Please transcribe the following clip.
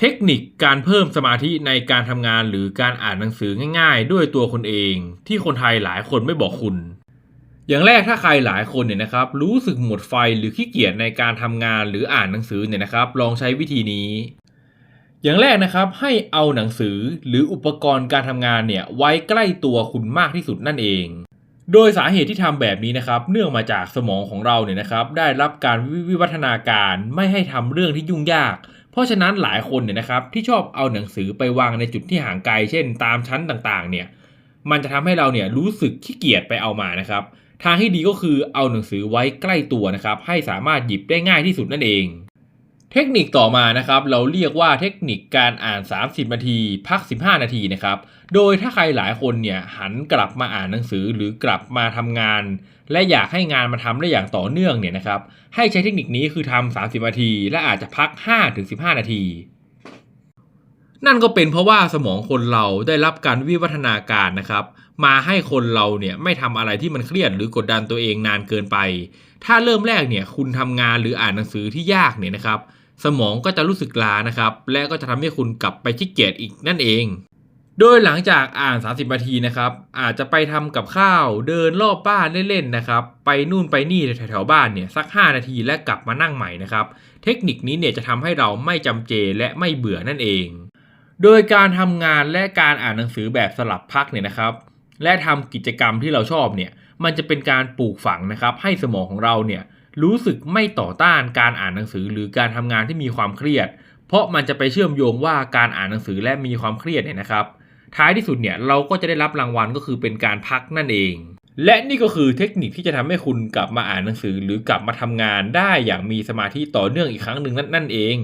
เทคนิคการเพิ่มสมาธิในการทำงานหรือการอ่านหนังสือง่ายๆ ด้วยตัวคนเองที่คนไทยหลายคนไม่บอกคุณ อย่างแรกถ้าใครหลายคนเนี่ยนะครับรู้สึกหมดไฟหรือขี้เกียจในการทำงานหรืออ่านหนังสือเนี่ยนะครับ ลองใช้วิธีนี้ อย่างแรกนะครับให้เอาหนังสือหรืออุปกรณ์การทำงานเนี่ยไว้ใกล้ตัวคุณมากที่สุดนั่นเอง โดยสาเหตุที่ทำแบบนี้นะครับ เนื่องมาจากสมองของเราเนี่ยนะครับ ได้รับการวิวัฒนาการไม่ให้ทำเรื่องที่ยุ่งยาก เพราะฉะนั้นหลายคนเนี่ยนะครับที่ชอบเอาหนังสือไปวางในจุดที่ห่างไกล เช่น ตามชั้นต่างๆ เนี่ยมันจะทำให้เราเนี่ยรู้สึกขี้เกียจไปเอามานะครับ ทางที่ดีก็คือเอาหนังสือไว้ใกล้ตัวนะครับ ให้สามารถหยิบได้ง่ายที่สุดนั่นเอง เทคนิคต่อมานะครับเราเรียกว่าเทคนิคการอ่าน 30 นาที พัก 15 นาทีนะครับโดยถ้าใครหลายคนเนี่ยหันกลับมาอ่านหนังสือหรือกลับมาทำงาน และอยากให้งานมาทำได้อย่างต่อเนื่องเนี่ยนะครับให้ใช้เทคนิคนี้คือทำ30 นาที และอาจจะพัก 5-15 นาที นั่นก็เป็นเพราะว่าสมองคนเราได้รับการวิวัฒนาการนะครับ มาให้คนเราเนี่ยไม่ทำอะไรที่มันเครียดหรือกดดันตัวเองนานเกินไป ถ้าเริ่มแรกเนี่ยคุณทำงานหรืออ่านหนังสือที่ยากเนี่ยนะครับ สมองก็จะรู้สึกล้านะครับ และก็จะทำให้คุณกลับไปขี้เกียจอีกนั่นเอง โดยหลังจากอ่าน 30 นาทีนะครับ อาจจะไปทำกับข้าวเดินรอบบ้านเล่นๆนะครับ ไปนู่นไปนี่แถวๆบ้านเนี่ยสัก 5 นาทีและกลับมานั่งใหม่นะครับ เทคนิคนี้เนี่ยจะทำให้เราไม่จำเจและไม่เบื่อนั่นเอง โดยการทำงานและการอ่านหนังสือแบบสลับพักเนี่ยนะครับ และทำกิจกรรมที่เราชอบเนี่ยมันจะเป็นการปลูกฝังนะครับ ให้สมองของเราเนี่ยรู้สึกไม่ต่อต้านการอ่านหนังสือ หรือการทำงานที่มีความเครียด เพราะมันจะไปเชื่อมโยงว่าการอ่านหนังสือและมีความเครียดเนี่ยนะครับ ท้ายที่สุดเนี่ยเราก็จะได้รับรางวัลก็คือเป็นการพักนั่นเอง และนี่ก็คือเทคนิคที่จะทำให้คุณกลับมาอ่านหนังสือ หรือกลับมาทำงานได้อย่างมีสมาธิต่อเนื่องอีกครั้งหนึ่งนั่นเอง